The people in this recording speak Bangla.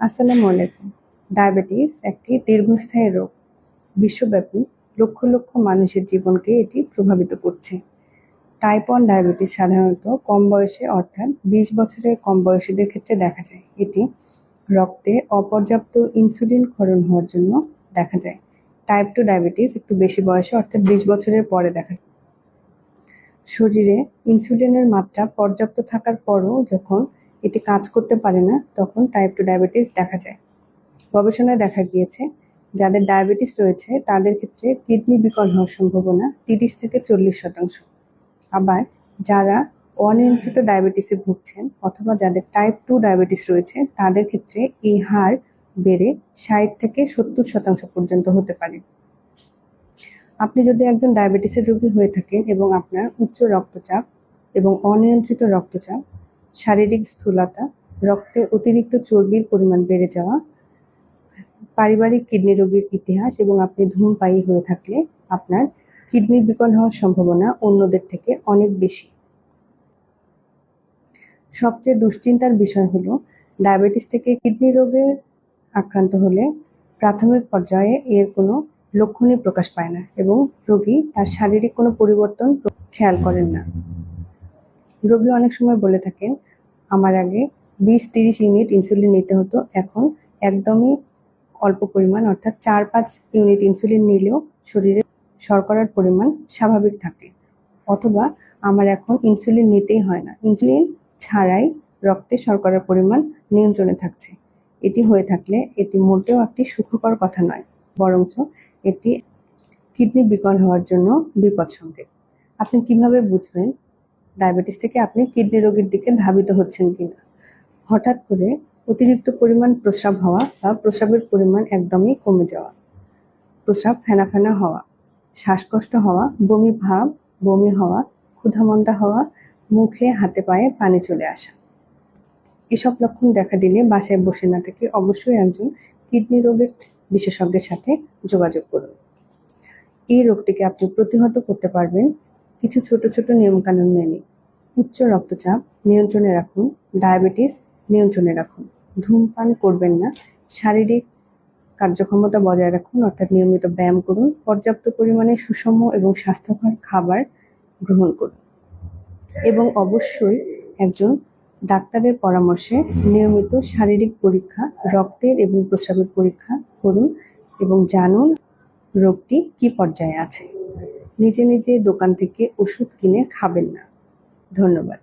আসসালামু আলাইকুম। ডায়াবেটিস একটি দীর্ঘস্থায়ী রোগ। বিশ্বব্যাপী লক্ষ লক্ষ মানুষের জীবনকে এটি প্রভাবিত করছে। টাইপ ওয়ান ডায়াবেটিস সাধারণত কম বয়সে, অর্থাৎ বিশ বছরের কম বয়সীদের ক্ষেত্রে দেখা যায়। এটি রক্তে অপর্যাপ্ত ইনসুলিন ক্ষরণ হওয়ার জন্য দেখা যায়। টাইপ টু ডায়াবেটিস একটু বেশি বয়সে, অর্থাৎ বিশ বছরের পরে দেখা যায়। শরীরে ইনসুলিনের মাত্রা পর্যাপ্ত থাকার পরও যখন এটি কাজ করতে পারে না, তখন টাইপ টু ডায়াবেটিস দেখা যায়। গবেষণায় দেখা গিয়েছে, যাদের ডায়াবেটিস রয়েছে, তাদের ক্ষেত্রে কিডনি বিকল হওয়ার সম্ভাবনা তিরিশ থেকে চল্লিশ শতাংশ। আবার যারা অনিয়ন্ত্রিত ডায়াবেটিসে ভুগছেন অথবা যাদের টাইপ টু ডায়াবেটিস রয়েছে, তাদের ক্ষেত্রে এই হার বেড়ে ষাট থেকে সত্তর শতাংশ পর্যন্ত হতে পারে। আপনি যদি একজন ডায়াবেটিসের রোগী হয়ে থাকেন এবং আপনার উচ্চ রক্তচাপ এবং অনিয়ন্ত্রিত রক্তচাপ শারীরিক স্থূলতা, রক্তে অতিরিক্ত চর্বির পরিমাণ বেড়ে যাওয়া, পারিবারিক কিডনি রোগীর ইতিহাস এবং আপনি ধূমপায়ী হয়ে থাকলে আপনার কিডনি বিকল হওয়ার সম্ভাবনা অন্যদের থেকে অনেক বেশি। সবচেয়ে দুশ্চিন্তার বিষয় হলো, ডায়াবেটিস থেকে কিডনি রোগে আক্রান্ত হলে প্রাথমিক পর্যায়ে এর কোনো লক্ষণই প্রকাশ পায় না এবং রোগী তার শারীরিক কোনো পরিবর্তন খেয়াল করেন না। রোগী অনেক সময় বলে থাকেন, আমার আগে বিশ তিরিশ ইউনিট ইনসুলিন নিতে হতো, এখন একদমই অল্প পরিমাণ, অর্থাৎ চার পাঁচ ইউনিট ইনসুলিন নিলেও শরীরে শর্করার পরিমাণ স্বাভাবিক থাকে। অথবা আমার এখন ইনসুলিন নিতেই হয় না। ইনসুলিন ছাড়াই রক্তে শর্করার পরিমাণ নিয়ন্ত্রণে থাকছে। এটি হয়ে থাকলে এটি মোটেও একটি সুখকর কথা নয়, বরঞ্চ এটি কিডনি বিকল হওয়ার জন্য বিপদ সংকেত আপনি কীভাবে বুঝবেন ডায়াবেটিস থেকে আপনি কিডনি রোগের দিকে ধাবিত হচ্ছেন কিনা? হঠাৎ করে অতিরিক্ত পরিমাণ প্রস্রাব হওয়া বা প্রস্রাবের পরিমাণ একদমই কমে যাওয়া, প্রস্রাব ফেনা ফেনা হওয়া, শ্বাসকষ্ট হওয়া, বমি ভাব, বমি হওয়া, ক্ষুধামন্দা হওয়া, মুখে, হাতে পায়ে পানি চলে আসা। এসব লক্ষণ দেখা দিলে বাসায় বসে না থেকে অবশ্যই একজন কিডনি রোগের বিশেষজ্ঞের সাথে যোগাযোগ করুন। এই রোগটিকে আপনি প্রতিহত করতে পারবেন কিছু ছোট ছোট নিয়মকানুন মেনে। উচ্চ রক্তচাপ নিয়ন্ত্রণে রাখুন, ডায়াবেটিস নিয়ন্ত্রণে রাখুন। ধূমপান করবেন না, শারীরিক কার্যক্ষমতা বজায় রাখুন, অর্থাৎ নিয়মিত ব্যায়াম করুন, পর্যাপ্ত পরিমাণে সুষম এবং স্বাস্থ্যকর খাবার গ্রহণ করুন। এবং অবশ্যই একজন ডাক্তারের পরামর্শে নিয়মিত শারীরিক পরীক্ষা, রক্তের এবং প্রস্রাবের পরীক্ষা করুন এবং জানুন রোগটি কি পর্যায়ে আছে। নিজে নিজে দোকান থেকে ওষুধ কিনে খাবেন না। ধন্যবাদ।